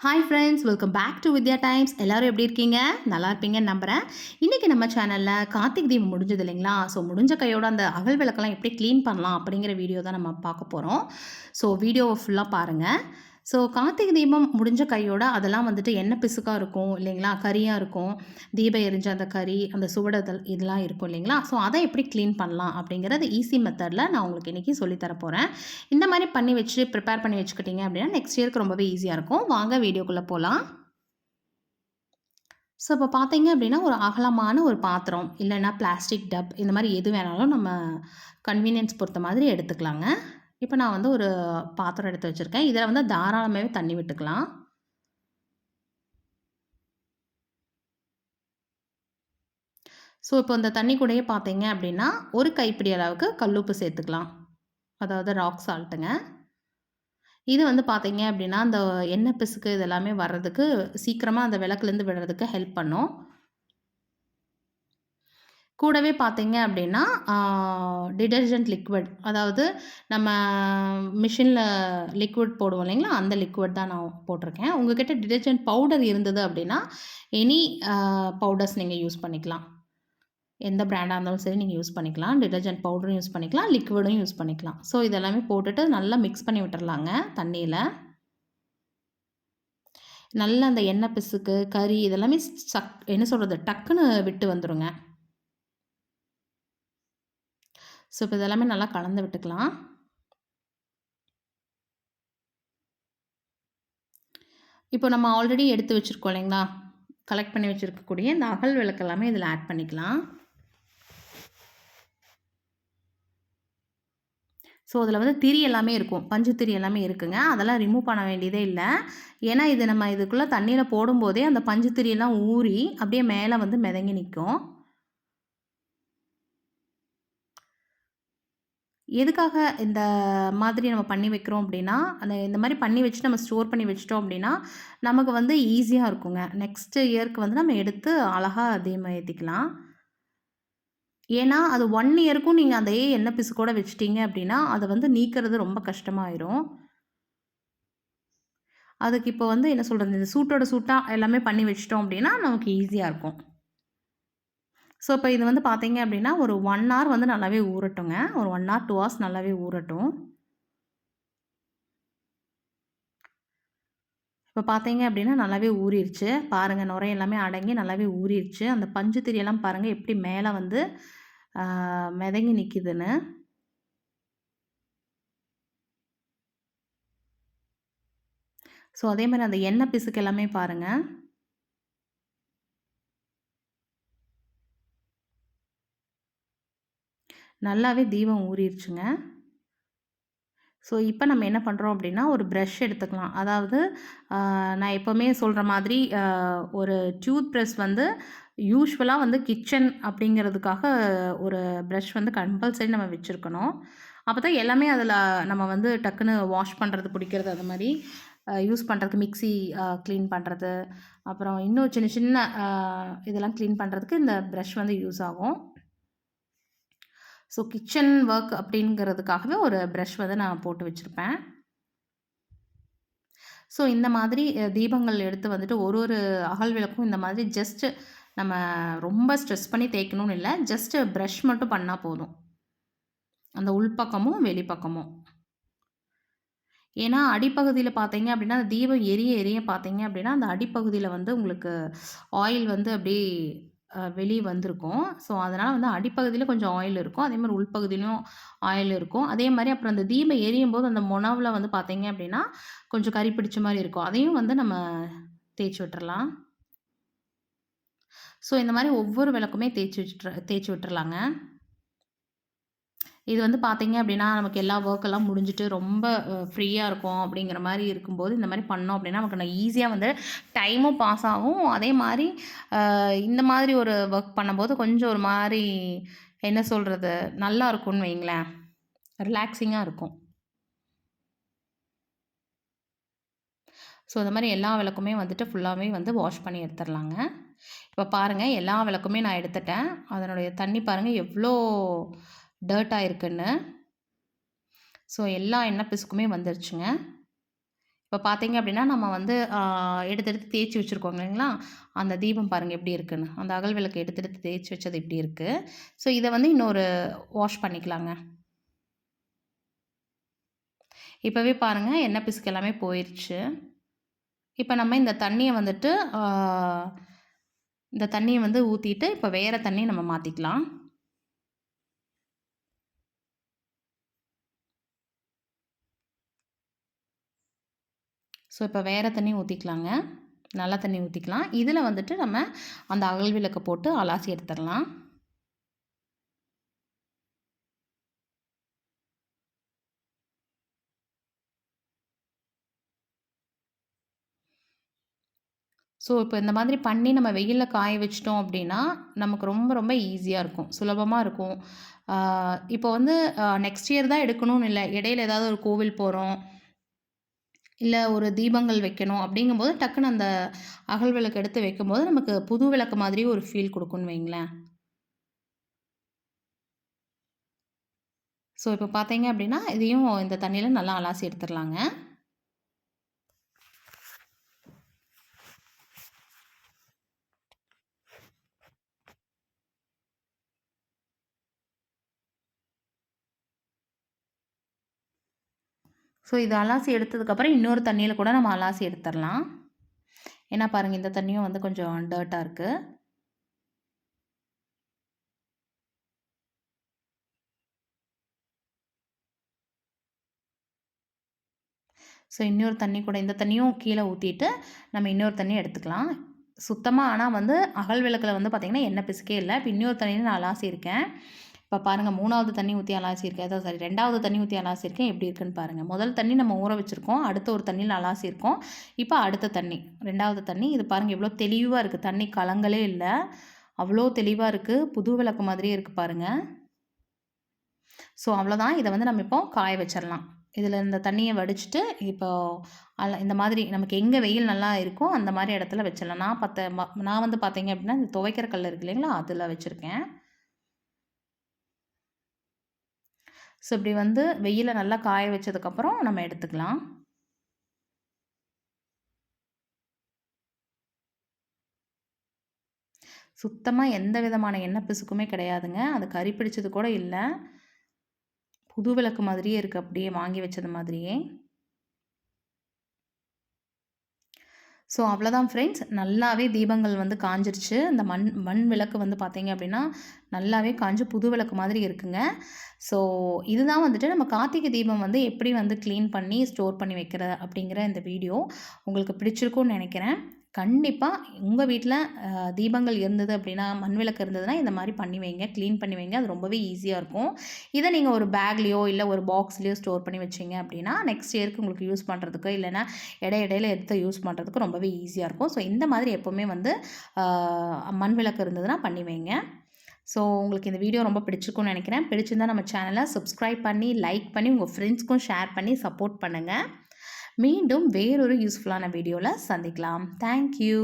Hi friends welcome back to Vidya times எல்லோரும் எப்படி இருக்கீங்க? நல்லா இருப்பீங்கன்னு நம்புகிறேன் இன்றைக்கி நம்ம சேனலில் கார்த்திக் தீபம் முடிஞ்சது இல்லைங்களா? ஸோ முடிஞ்ச கையோட அந்த அகல் விளக்கெல்லாம் எப்படி க்ளீன் பண்ணலாம் அப்படிங்கிற வீடியோ தான் நம்ம பார்க்க போகிறோம் ஸோ வீடியோவை ஃபுல்லாக பாருங்கள் ஸோ கார்த்திகை தீபம் முடிஞ்ச கையோட அதெல்லாம் வந்துட்டு எண்ணெய் பிசுக்காக இருக்கும் இல்லைங்களா? கறியாக இருக்கும். தீபம் எரிஞ்ச அந்த கறி அந்த சுவடுதல் இதெல்லாம் இருக்கும் இல்லைங்களா? ஸோ அதை எப்படி க்ளீன் பண்ணலாம் அப்படிங்கிறது ஈஸி மெத்தடில் நான் உங்களுக்கு இன்றைக்கி சொல்லித்தர போகிறேன் இந்த மாதிரி பண்ணி வச்சு ப்ரிப்பேர் பண்ணி வச்சுக்கிட்டீங்க அப்படின்னா நெக்ஸ்ட் இயருக்கு ரொம்பவே ஈஸியாக இருக்கும். வாங்க வீடியோக்குள்ளே போகலாம் ஸோ இப்போ பார்த்தீங்க அப்படின்னா ஒரு அகலமான ஒரு பாத்திரம் இல்லைன்னா பிளாஸ்டிக் டப் இந்த மாதிரி எது வேணாலும் நம்ம கன்வீனியன்ஸ் பொறுத்த மாதிரி எடுத்துக்கலாங்க. இப்போ நான் வந்து ஒரு பாத்திரம் எடுத்து வச்சுருக்கேன். இதில் வந்து தாராளமாகவே தண்ணி விட்டுக்கலாம். ஸோ இப்போ இந்த தண்ணி கூடயே பார்த்தீங்க அப்படின்னா ஒரு கைப்பிடி அளவுக்கு கல்லுப்பு சேர்த்துக்கலாம். அதாவது ராக் சால்ட்டுங்க இது வந்து பார்த்தீங்க அப்படின்னா அந்த எண்ணெய் பிசுக்கு இதெல்லாமே வர்றதுக்கு சீக்கிரமாக அந்த விளக்குலேருந்து விடுறதுக்கு ஹெல்ப் பண்ணும். கூடவே பார்த்தீங்க அப்படின்னா டிடர்ஜென்ட் லிக்விட் அதாவது நம்ம மிஷினில் லிக்விட் போடுவோம் இல்லைங்களா? அந்த லிக்விட் தான் நான் போட்டிருக்கேன். உங்ககிட்ட டிடர்ஜென்ட் பவுடர் இருந்தது அப்படின்னா எனி பவுடர்ஸ் நீங்கள் யூஸ் பண்ணிக்கலாம். எந்த பிராண்டாக இருந்தாலும் சரி நீங்கள் யூஸ் பண்ணிக்கலாம். டிடர்ஜென்ட் பவுடரும் யூஸ் பண்ணிக்கலாம். லிக்விடும் யூஸ் பண்ணிக்கலாம். ஸோ இதெல்லாமே போட்டுட்டு நல்லா மிக்ஸ் பண்ணி விட்டுறலாங்க தண்ணியில். நல்லா அந்த எண்ணெய் பிசுக்கு கறி இதெல்லாமே சக் என்ன சொல்கிறது டக்குன்னு விட்டு வந்துடுங்க ஸோ இப்போ இதெல்லாமே நல்லா கலந்து விட்டுக்கலாம். இப்போ நம்ம ஆல்ரெடி எடுத்து வச்சுருக்கோம் இல்லைங்களா? கலெக்ட் பண்ணி வச்சுருக்கக்கூடிய இந்த அகல் விளக்கு எல்லாமே இதில் ஆட் பண்ணிக்கலாம். ஸோ அதில் வந்து திரி எல்லாமே இருக்கும். பஞ்சு திரி எல்லாமே இருக்குங்க. அதெல்லாம் ரிமூவ் பண்ண வேண்டியதே இல்லை. ஏன்னா இது நம்ம இதுக்குள்ளே தண்ணியில் போடும்போதே அந்த பஞ்சு திரியெல்லாம் ஊறி அப்படியே மேலே வந்து மிதங்கி நிற்கும் எதுக்காக இந்த மாதிரி நம்ம பண்ணி வைக்கிறோம் அப்படின்னா அந்த இந்த மாதிரி பண்ணி வச்சு நம்ம ஸ்டோர் பண்ணி வச்சிட்டோம் அப்படின்னா நமக்கு வந்து ஈஸியாக இருக்குங்க. நெக்ஸ்ட் இயர்க்கு வந்து நம்ம எடுத்து அழகாக தீபம் ஏற்றிக்கலாம் ஏன்னா அது ஒன் இயருக்கும் நீங்கள் அதே எண்ணெய் பிசு கூட வச்சிட்டிங்க அப்படின்னா அதை வந்து நீக்கிறது ரொம்ப கஷ்டமாயிரும். அதுக்கு இப்போ வந்து என்ன சொல்கிறது இந்த சூட்டோட சூட்டாக எல்லாமே பண்ணி வச்சிட்டோம் அப்படின்னா நமக்கு ஈஸியாக இருக்கும். ஸோ இப்போ இது வந்து பார்த்தீங்க அப்படின்னா ஒரு ஒன் ஹவர் வந்து நல்லாவே ஊறட்டுங்க. ஒரு ஒன் ஹவர் டூ ஹவர்ஸ் நல்லாவே ஊறட்டும். இப்போ பார்த்தீங்க அப்படின்னா நல்லாவே ஊறிடுச்சு பாருங்கள் நுரை எல்லாமே அடங்கி நல்லாவே ஊறிடுச்சு அந்த பஞ்சு திரியெல்லாம் பாருங்கள் எப்படி மேலே வந்து மிதங்கி நிற்கிதுன்னு ஸோ அதே மாதிரி அந்த எண்ணெய் பிசுக்கு எல்லாமே பாருங்கள் நல்லாவே தீபம் ஊறிடுச்சுங்க ஸோ இப்போ நம்ம என்ன பண்ணுறோம் அப்படின்னா ஒரு ப்ரஷ் எடுத்துக்கலாம். அதாவது நான் எப்போவுமே சொல்கிற மாதிரி ஒரு டூத் ப்ரஷ் வந்து யூஸ்வலாக வந்து கிச்சன் அப்படிங்கிறதுக்காக ஒரு ப்ரஷ் வந்து கம்பல்சரி நம்ம வச்சுருக்கணும். அப்போ தான் எல்லாமே அதில் நம்ம வந்து டக்குன்னு வாஷ் பண்ணுறது பிடிக்கிறது அது மாதிரி யூஸ் பண்ணுறதுக்கு மிக்சி க்ளீன் பண்ணுறது அப்புறம் இன்னும் சின்ன சின்ன இதெல்லாம் க்ளீன் பண்ணுறதுக்கு இந்த ப்ரஷ் வந்து யூஸ் ஆகும். ஸோ கிச்சன் ஒர்க் அப்படிங்கிறதுக்காகவே ஒரு ப்ரஷ் வந்து நான் போட்டு வச்சுருப்பேன். ஸோ இந்த மாதிரி தீபங்கள் எடுத்து வந்துட்டு ஒரு ஒரு அகல் விளக்கும் இந்த மாதிரி ஜஸ்ட்டு நம்ம ரொம்ப ஸ்ட்ரெஸ் பண்ணி தேய்க்கணும்னு இல்லை ஜஸ்ட்டு ப்ரஷ் மட்டும் பண்ணால் போதும். அந்த உள்பக்கமும் வெளிப்பக்கமும். ஏன்னா அடிப்பகுதியில் பார்த்தீங்க அப்படின்னா அந்த தீபம் எரிய எரிய பார்த்தீங்க அப்படின்னா அந்த அடிப்பகுதியில் வந்து உங்களுக்கு ஆயில் வந்து அப்படியே வெளியே வந்திருக்கும். ஸோ அதனால் வந்து அடிப்பகுதியில் கொஞ்சம் ஆயில் இருக்கும். அதே மாதிரி உள்பகுதியிலும் ஆயில் இருக்கும். அதே மாதிரி அப்புறம் அந்த தீபம் எரியும் போது அந்த முனவில் வந்து பார்த்தீங்க அப்படின்னா கொஞ்சம் கறி பிடிச்ச மாதிரி இருக்கும். அதையும் வந்து நம்ம தேய்ச்சி விட்டுறலாம். ஸோ இந்த மாதிரி ஒவ்வொரு விளக்குமே தேய்ச்சி விட்டுற தேய்ச்சி விட்டுறலாங்க. இது வந்து பார்த்தீங்க அப்படின்னா நமக்கு எல்லா ஒர்க்கெல்லாம் முடிஞ்சுட்டு ரொம்ப ஃப்ரீயாக இருக்கும் அப்படிங்கிற மாதிரி இருக்கும்போது இந்த மாதிரி பண்ணோம் அப்படின்னா நமக்கு நான் ஈஸியாக வந்து டைமும் பாஸ் ஆகும். அதே மாதிரி இந்த மாதிரி ஒரு ஒர்க் பண்ணும்போது கொஞ்சம் ஒரு மாதிரி என்ன சொல்கிறது நல்லா இருக்கும்னு வைங்களேன். ரிலாக்ஸிங்காக இருக்கும். ஸோ இந்த மாதிரி எல்லா விளக்குமே வந்துட்டு ஃபுல்லாகவே வந்து வாஷ் பண்ணி எடுத்துடலாங்க. இப்போ பாருங்கள் எல்லா விளக்குமே நான் எடுத்துட்டேன். அதனுடைய தண்ணி பாருங்கள் எவ்வளோ டர்ட்டாக இருக்குன்னு ஸோ எல்லா எண்ணெய் பிசுக்குமே வந்துருச்சுங்க. இப்போ பார்த்தீங்க அப்படின்னா நம்ம வந்து எடுத்து எடுத்து தேய்ச்சி வச்சுருக்கோங்க இல்லைங்களா? அந்த தீபம் பாருங்கள் எப்படி இருக்குன்னு. அந்த அகல் விளக்கு எடுத்து எடுத்து தேய்ச்சி வச்சது இப்படி இருக்குது ஸோ இதை வந்து இன்னொரு வாஷ் பண்ணிக்கலாங்க. இப்போவே பாருங்கள் எண்ணெய் பிசுக்கு எல்லாமே போயிடுச்சு இப்போ நம்ம இந்த தண்ணியை வந்துட்டு இந்த தண்ணியை வந்து ஊற்றிட்டு இப்போ வேறு தண்ணியை நம்ம மாற்றிக்கலாம் ஸோ இப்போ வேறு தண்ணி ஊற்றிக்கலாங்க நல்ல தண்ணி ஊற்றிக்கலாம் இதில் வந்துட்டு நம்ம அந்த அகல் விளக்கை போட்டு அலாசி எடுத்துடலாம். ஸோ இப்போ இந்த மாதிரி பண்ணி நம்ம வெயிலில் காய வச்சிட்டோம் அப்படின்னா நமக்கு ரொம்ப ரொம்ப ஈஸியாக இருக்கும். சுலபமாக இருக்கும். இப்போ வந்து நெக்ஸ்ட் இயர் தான் எடுக்கணும்னு இல்லை. இடையில ஏதாவது ஒரு கோவில் போகிறோம் இல்லை ஒரு தீபங்கள் வைக்கணும் அப்படிங்கும்போது டக்குன்னு அந்த அகல் விளக்கு எடுத்து வைக்கும்போது நமக்கு புது விளக்கு மாதிரி ஒரு ஃபீல் கொடுக்குன்னு வைங்களேன். ஸோ இப்போ பார்த்தீங்க அப்படின்னா இதையும் இந்த தண்ணியில் நல்லா அலாசி எடுத்துடலாங்க. ஸோ இது அலாசி எடுத்ததுக்கப்புறம் இன்னொரு தண்ணியில் கூட நம்ம அலாசி எடுத்துடலாம். ஏன்னா பாருங்கள் இந்த தண்ணியும் வந்து கொஞ்சம் டர்ட்டாக இருக்குது ஸோ இன்னொரு தண்ணி கூட இந்த தண்ணியும் கீழே ஊற்றிட்டு நம்ம இன்னொரு தண்ணி எடுத்துக்கலாம். சுத்தமாக ஆனால் வந்து அகல் விளக்கில் வந்து பார்த்திங்கன்னா எண்ணெய் பிசுக்கே இல்லை. இப்போ இன்னொரு தண்ணியில் நான் அலாசி இருக்கேன். இப்போ பாருங்கள் மூணாவது தண்ணி ஊற்றி அலாசியிருக்கேன். ஏதோ சரி ரெண்டாவது தண்ணி ஊற்றி அலாசியிருக்கேன். எப்படி இருக்குன்னு பாருங்கள் முதல் தண்ணி நம்ம ஊற வச்சுருக்கோம். அடுத்த ஒரு தண்ணியில் அலாசியிருக்கோம். இப்போ அடுத்த தண்ணி ரெண்டாவது தண்ணி. இது பாருங்கள் எவ்வளோ தெளிவாக இருக்குது தண்ணி கலங்களே இல்லை. அவ்வளோ தெளிவாக இருக்குது புது விளக்கு மாதிரியே இருக்குது பாருங்கள் ஸோ அவ்வளோதான் இதை வந்து நம்ம இப்போ காய வச்சிடலாம் இதில் இந்த தண்ணியை வடிச்சிட்டு இப்போ அல்ல இந்த மாதிரி நமக்கு எங்கே வெயில் நல்லா இருக்கோ அந்த மாதிரி இடத்துல வச்சிடலாம் நான் பார்த்த நான் வந்து பார்த்தீங்க அப்படின்னா இந்த துவைக்கிற கல் இருக்கு இல்லைங்களா? அதில் வச்சுருக்கேன். ஸோ இப்படி வந்து வெயிலில் நல்லா காய வச்சதுக்கப்புறம் நம்ம எடுத்துக்கலாம். சுத்தமாக எந்த விதமான எண்ணெய் பிசுக்குமே கிடையாதுங்க. அது கறி பிடிச்சது கூட இல்லை. புது விளக்கு மாதிரியே இருக்குது அப்படியே வாங்கி வச்சது மாதிரியே. ஸோ அவ்வளோதான் ஃப்ரெண்ட்ஸ் நல்லாவே தீபங்கள் வந்து காஞ்சிருச்சு. இந்த மண் மண் விளக்கு வந்து பார்த்தீங்க அப்படின்னா நல்லாவே காஞ்சு புது விளக்கு மாதிரி இருக்குங்க. ஸோ இதுதான் வந்துட்டு நம்ம கார்த்திகை தீபம் வந்து எப்படி வந்து க்ளீன் பண்ணி ஸ்டோர் பண்ணி வைக்கிற அப்படிங்கிற இந்த வீடியோ உங்களுக்கு பிடிச்சிருக்கும்னு நினைக்கிறேன். கண்டிப்பாக உங்கள் வீட்டில் தீபங்கள் இருந்தது அப்படின்னா மண் விளக்கு இருந்ததுன்னா இந்த மாதிரி பண்ணி வைங்க. க்ளீன் பண்ணி வைங்க. அது ரொம்பவே ஈஸியாக இருக்கும். இதை நீங்கள் ஒரு பேக்லேயோ இல்லை ஒரு பாக்ஸ்லேயோ ஸ்டோர் பண்ணி வச்சிங்க அப்படின்னா நெக்ஸ்ட் இயருக்கு உங்களுக்கு யூஸ் பண்ணுறதுக்கோ இல்லைனா இடை இடையில எடுத்து யூஸ் பண்ணுறதுக்கு ரொம்பவே ஈஸியாக இருக்கும். ஸோ இந்த மாதிரி எப்போவுமே வந்து மண் விளக்கு இருந்ததுன்னா பண்ணி வைங்க. ஸோ உங்களுக்கு இந்த வீடியோ ரொம்ப பிடிச்சிருக்கும்னு நினைக்கிறேன். பிடிச்சிருந்தால் நம்ம சேனலை சப்ஸ்கிரைப் பண்ணி லைக் பண்ணி உங்கள் ஃப்ரெண்ட்ஸ்க்கும் ஷேர் பண்ணி சப்போர்ட் பண்ணுங்கள் மீண்டும் வேறொரு யூஸ்ஃபுல்லான வீடியோவில் சந்திக்கலாம். தேங்க்யூ